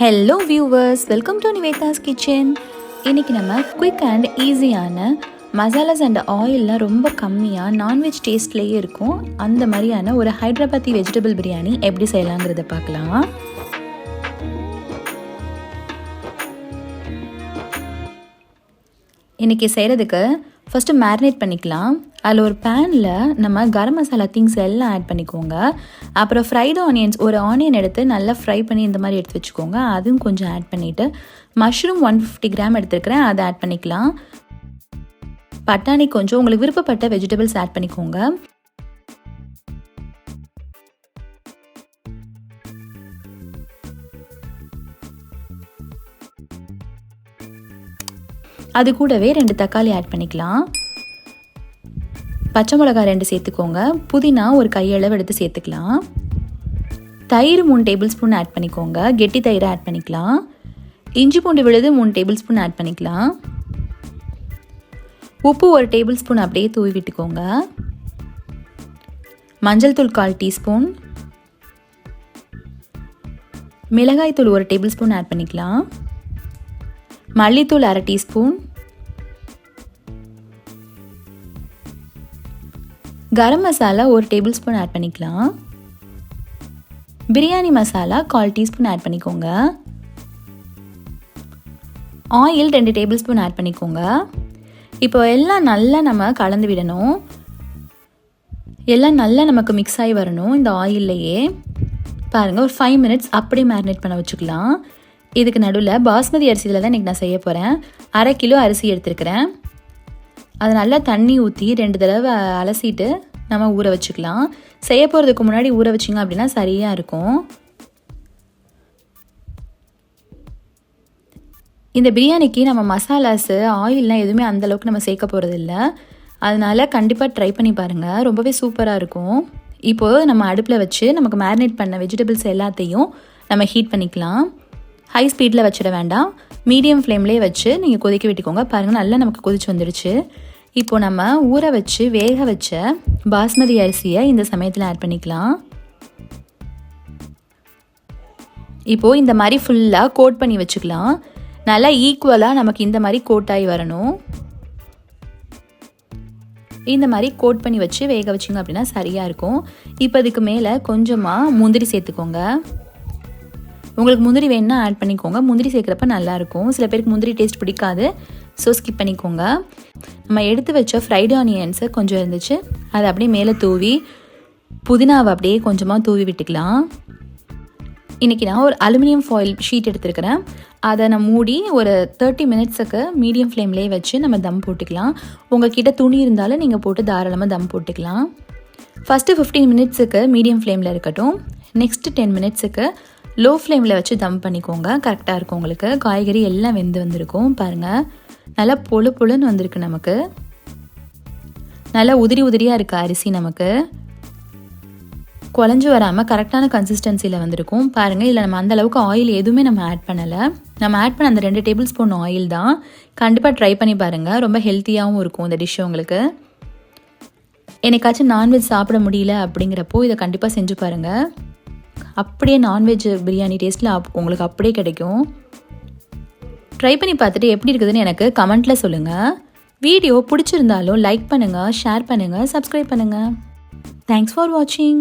Hello viewers welcome to Nivetha's kitchen இன்றைக்கி நம்ம quick and ஈஸியான மசாலாஸ் அண்ட் ஆயிலெலாம் ரொம்ப கம்மியாக நான்வெஜ் டேஸ்ட்லேயே இருக்கும். அந்த மாதிரியான ஒரு ஹைதராபாத்தி வெஜிடபிள் பிரியாணி எப்படி செய்யலாங்கிறத பார்க்கலாம். இன்றைக்கி செய்கிறதுக்கு ஃபஸ்ட்டு மேரினேட் பண்ணிக்கலாம். அதில் ஒரு பேனில் நம்ம கரம் மசாலா திங்ஸ் எல்லாம் ஆட் பண்ணிக்கோங்க. அப்புறம் ஃப்ரைடு ஆனியன்ஸ் ஒரு ஆனியன் எடுத்து நல்லா ஃப்ரை பண்ணி இந்த மாதிரி எடுத்து வச்சுக்கோங்க. அதுவும் கொஞ்சம் ஆட் பண்ணிவிட்டு மஷ்ரூம் ஒன் ஃபிஃப்டி கிராம் எடுத்துருக்கிறேன். அதை ஆட் பண்ணிக்கலாம். பட்டாணி கொஞ்சம் உங்களுக்கு விருப்பப்பட்ட வெஜிடபிள்ஸ் ஆட் பண்ணிக்கோங்க. அது கூடவே ரெண்டு தக்காளி ஆட் பண்ணிக்கலாம். பச்சை மிளகாய் ரெண்டு சேர்த்துக்கோங்க. புதினா ஒரு கையளவு எடுத்து சேர்த்துக்கலாம். தயிர் மூணு டேபிள் ஸ்பூன் ஆட் பண்ணிக்கோங்க. கெட்டி தயிரை ஆட் பண்ணிக்கலாம். இஞ்சி பூண்டு விழுது மூணு டேபிள் ஸ்பூன் ஆட் பண்ணிக்கலாம். உப்பு ஒரு டேபிள் ஸ்பூன் அப்படியே தூவி விட்டுக்கோங்க. மஞ்சள் தூள் கால் டீஸ்பூன். மிளகாய் தூள் ஒரு டேபிள் ஸ்பூன் ஆட் பண்ணிக்கலாம். மல்லித்தூள் அரை டீஸ்பூன். கரம் மசாலா ஒரு டேபிள் ஸ்பூன் ஆட் பண்ணிக்கலாம். பிரியாணி மசாலா கால் டீஸ்பூன் ஆட் பண்ணிக்கோங்க. ஆயில் ரெண்டு டேபிள் ஸ்பூன் ஆட் பண்ணிக்கோங்க. இப்போ எல்லாம் நல்லா நம்ம கலந்து விடணும். எல்லாம் நல்லா நமக்கு மிக்ஸ் ஆகி வரணும் இந்த ஆயில்லையே. பாருங்கள் ஒரு ஃபைவ் மினிட்ஸ் அப்படியே மேரினேட் பண்ண வச்சுக்கலாம். இதுக்கு நடுவில் பாஸ்மதி அரிசியில் தான் இன்றைக்கி நான் செய்ய போகிறேன் அரை கிலோ அரிசி எடுத்துருக்கிறேன். அது நல்லா தண்ணி ஊற்றி ரெண்டு தடவை அலசிட்டு நம்ம ஊற வச்சுக்கலாம். செய்ய போகிறதுக்கு முன்னாடி ஊற வச்சிங்க அப்படின்னா சரியாக இருக்கும். இந்த பிரியாணிக்கு நம்ம மசாலாஸு ஆயில்லாம் எதுவுமே அந்தளவுக்கு நம்ம சேர்க்க போகிறது இல்லை அதனால் கண்டிப்பாக ட்ரை பண்ணி பாருங்கள் ரொம்பவே சூப்பராக இருக்கும். இப்போது நம்ம அடுப்பில் வச்சு நமக்கு மேரினேட் பண்ண வெஜிடபிள்ஸ் எல்லாத்தையும் நம்ம ஹீட் பண்ணிக்கலாம். ஹை ஸ்பீடில் வச்சிட வேண்டாம். மீடியம் ஃப்ளேம்லேயே வச்சு நீங்கள் கொதிக்க விட்டுக்கோங்க. பாருங்கள் நல்லா நமக்கு கொதிச்சு வந்துடுச்சு இப்போது நம்ம ஊற வச்சு வேக வச்ச பாஸ்மதி அரிசியை இந்த சமயத்தில் ஆட் பண்ணிக்கலாம். இப்போது இந்த மாதிரி ஃபுல்லாக கோட் பண்ணி வச்சுக்கலாம். நல்லா ஈக்குவலாக நமக்கு இந்த மாதிரி கோட் ஆகி வரணும். இந்த மாதிரி கோட் பண்ணி வச்சு வேக வச்சிங்க அப்படின்னா சரியாக இருக்கும். இப்போ அதுக்கு மேலே கொஞ்சமாக முந்திரி சேர்த்துக்கோங்க. உங்களுக்கு முந்திரி வேணுன்னா ஆட் பண்ணிக்கோங்க. முந்திரி சேர்க்குறப்ப நல்லாயிருக்கும். சில பேருக்கு முந்திரி டேஸ்ட் பிடிக்காது. ஸோ ஸ்கிப் பண்ணிக்கோங்க. நம்ம எடுத்து வச்ச ஃப்ரைடு ஆனியன்ஸு கொஞ்சம் இருந்துச்சு. அதை அப்படியே மேலே தூவி புதினாவை அப்படியே கொஞ்சமாக தூவி விட்டுக்கலாம். இன்றைக்கி நான் ஒரு அலுமினியம் ஃபாயில் ஷீட் எடுத்துருக்கிறேன். அதை நான் மூடி ஒரு தேர்ட்டி மினிட்ஸுக்கு மீடியம் ஃப்ளேம்லேயே வச்சு நம்ம தம் போட்டுக்கலாம். உங்கள்கிட்ட துணி இருந்தாலும் நீங்கள் போட்டு தாராளமாக தம் போட்டுக்கலாம். ஃபஸ்ட்டு ஃபிஃப்டீன் மினிட்ஸுக்கு மீடியம் ஃப்ளேமில் இருக்கட்டும். நெக்ஸ்ட்டு டென் மினிட்ஸுக்கு லோ ஃப்ளேமில் வச்சு தம் பண்ணிக்கோங்க. கரெக்டாக இருக்கும் உங்களுக்கு. காய்கறி எல்லாம் வெந்து வந்திருக்கும். பாருங்கள் நல்லா பொழு பொழுன்னு வந்திருக்கு நமக்கு. நல்லா உதிரி உதிரியாக இருக்குது அரிசி நமக்கு. குழஞ்சி வராமல் கரெக்டான கன்சிஸ்டன்சியில் வந்திருக்கும். பாருங்கள் இதில் நம்ம அந்த அளவுக்கு ஆயில் எதுவுமே நம்ம ஆட் பண்ணலை. நம்ம ஆட் பண்ண அந்த ரெண்டு டேபிள் ஸ்பூன் ஆயில் தான். கண்டிப்பாக ட்ரை பண்ணி பாருங்கள் ரொம்ப ஹெல்த்தியாகவும் இருக்கும் இந்த டிஷ் உங்களுக்கு. என்னைக்காச்சும் நான்வெஜ் சாப்பிட முடியல அப்படிங்கிறப்போ இதை கண்டிப்பாக செஞ்சு பாருங்கள் அப்படியே நான்வெஜ் பிரியாணி டேஸ்ட்டில் உங்களுக்கு அப்படியே கிடைக்கும். ட்ரை பண்ணி பார்த்துட்டு எப்படி இருக்குதுன்னு எனக்கு கமெண்ட்டில் சொல்லுங்கள் வீடியோ பிடிச்சிருந்தாலும் லைக் பண்ணுங்கள் ஷேர் பண்ணுங்கள் சப்ஸ்கிரைப் பண்ணுங்கள் தேங்க்ஸ் ஃபார் வாட்சிங்